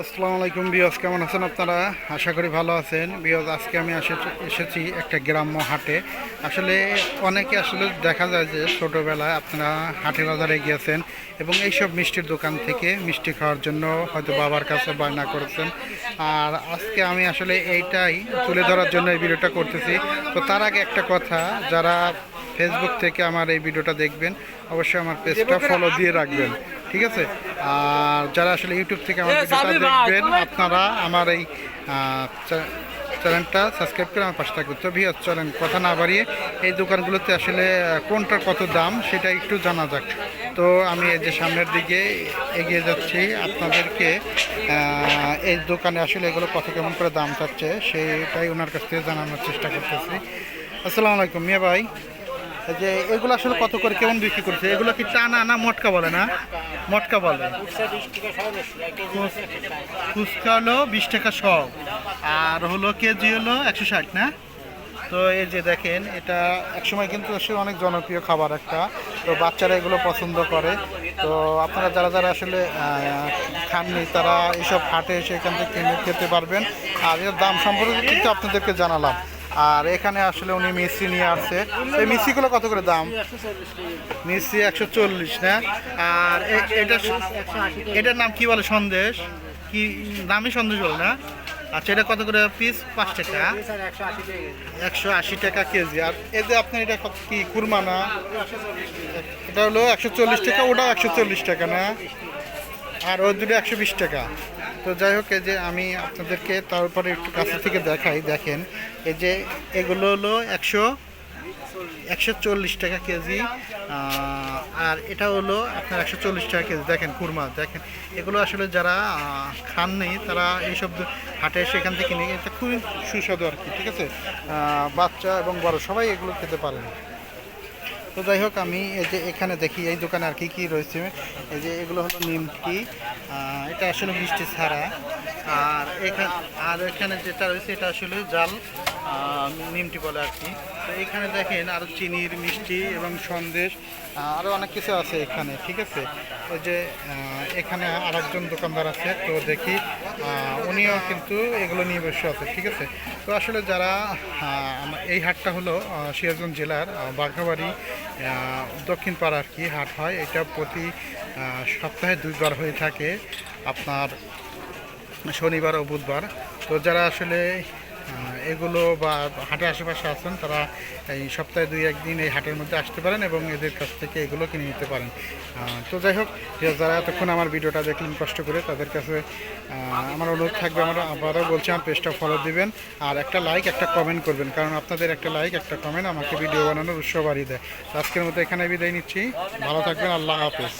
আসসালামু আলাইকুম বিয়স কেমন আছেন আপনারা? আশা করি ভালো আছেন। বিয়স আজকে আমি এসে- এসেছি একটা গ্রাম্য হাটে। আসলে অনেকে আসলে দেখা যায় যে ছোটোবেলায় আপনারা হাটে বাজারে গিয়েছেন এবং এইসব মিষ্টির দোকান থেকে মিষ্টি খাওয়ার জন্য হয়তো বাবার কাছে বায়না করেছেন। আর আজকে আমি আসলে এইটাই তুলে ধরার জন্য এই ভিডিওটা করতেছি। তো তার আগে একটা কথা যারা ফেসবুক থেকে আমার এই ভিডিওটা দেখবেন অবশ্যই আমার পেজটা ফলো দিয়ে রাখবেন। ঠিক আছে? আর যারা আসলে ইউটিউব থেকে আমার ভিডিওটা দেখবেন আপনারা আমার এই চ্যানেলটা সাবস্ক্রাইব করে আমার পাশে থাকবেন। তো ভিও চলেন কথা না বাড়িয়ে এই দোকানগুলোতে আসলে কোনটার কত দাম সেটা একটু জানা যাক। তো আমি এই যে সামনের দিকে এগিয়ে যাচ্ছি আপনাদেরকে এই দোকানে আসলে এগুলো কত কেমন করে দাম চাচ্ছে সেটাই ওনার কাছ থেকে জানানোর চেষ্টা করতেছি। আসসালামু আলাইকুম মিয়া ভাই। যে এগুলো আসলে কত করে কেমন বিক্রি করছে? এগুলো কি টানা না মটকা বলে না? মটকা বলে। ফুচকা হলো বিশ টাকা সব। আর হলো কেজি হলো একশো ষাট, না? তো এই যে দেখেন, এটা একসময় কিন্তু আসলে অনেক জনপ্রিয় খাবার একটা। তো বাচ্চারা এগুলো পছন্দ করে। তো আপনারা যারা যারা আসলে খাননি, তারা এইসব হাটে এসে এখান থেকে কিনে খেতে পারবেন। আর এর দাম সম্পর্কে কিন্তু আপনাদেরকে জানালাম। আর এখানে আসলে উনি মিষ্টি নিয়ে আসছে। এই মিষ্টিগুলো কত করে দাম? মিষ্টি একশো চল্লিশ, না? আর এটা এটার নাম কি বলে সন্দেশ? কি, নামই সন্দেশ বলে, না? আচ্ছা এটা কত করে পিস পাঁচ টাকা। একশো আশি টাকা কেজি। আর যে আপনার এটা কি, কুরমা, না? এটা হলো একশো চল্লিশ টাকা, ওটাও একশো চল্লিশ টাকা, না? আর ওই দুটো একশো বিশ টাকা। তো যাই হোক যে আমি আপনাদেরকে তারপরে একটু কাছে থেকে দেখাই, দেখেন। এই যে এগুলো হলো একশো একশো চল্লিশ টাকা কেজি আর এটা হলো আপনার একশো চল্লিশ টাকা কেজি। দেখেন, কুরমা, দেখেন। এগুলো আসলে যারা খান নেই, তারা এইসব হাটে সেখান থেকে নিয়ে এটা খুবই সুস্বাদু আর কি, ঠিক আছে? বাচ্চা এবং বড়, সবাই এগুলো খেতে পারেন তো যাই হোক, আমি এই যে এখানে দেখি, এই দোকানে আর কি কী রয়েছে? এই যে এগুলো হলো নিমকি এটা আসলে মিষ্টি ছাড়া। আর এখানে আর এখানে যেটা রয়েছে এটা আসলে জাল নিমটি বলে আর কি। তো এখানে দেখেন আরও চিনির মিষ্টি এবং সন্দেশ আরও অনেক কিছু আছে এখানে, ঠিক আছে? ওই যে এখানে আরেকজন দোকানদার আছে, তো দেখি উনিও কিন্তু এগুলো নিয়ে বসে আছে, ঠিক আছে? তো আসলে যারা এই হাটটা হলো সিরাজগঞ্জ জেলার বাঘাবাড়ি দক্ষিণ পাড়া আর কি হাট হয়, এটা প্রতি সপ্তাহে দুইবার হয়ে থাকে আপনার শনিবার ও বুধবার। তো যারা আসলে এগুলো বা হাটের আশেপাশে আছেন, তারা এই সপ্তাহে দুই একদিন এই হাটের মধ্যে আসতে পারেন এবং এদের কাছ থেকে এগুলো কিনে নিতে পারেন। তো যাই হোক যারা এতক্ষণ আমার ভিডিওটা দেখলেন কষ্ট করে, তাদের কাছে আমার অনুরোধ থাকবে, আমার আবারও বলছি, আমার পেজটা ফলো দিবেন আর একটা লাইক একটা কমেন্ট করবেন। কারণ আপনাদের একটা লাইক একটা কমেন্ট আমাকে ভিডিও বানানোর উৎসাহ বাড়িয়ে দেয়। আজকের মতো এখানে বিদায় নিচ্ছি। ভালো থাকবেন, আল্লাহ হাফেজ।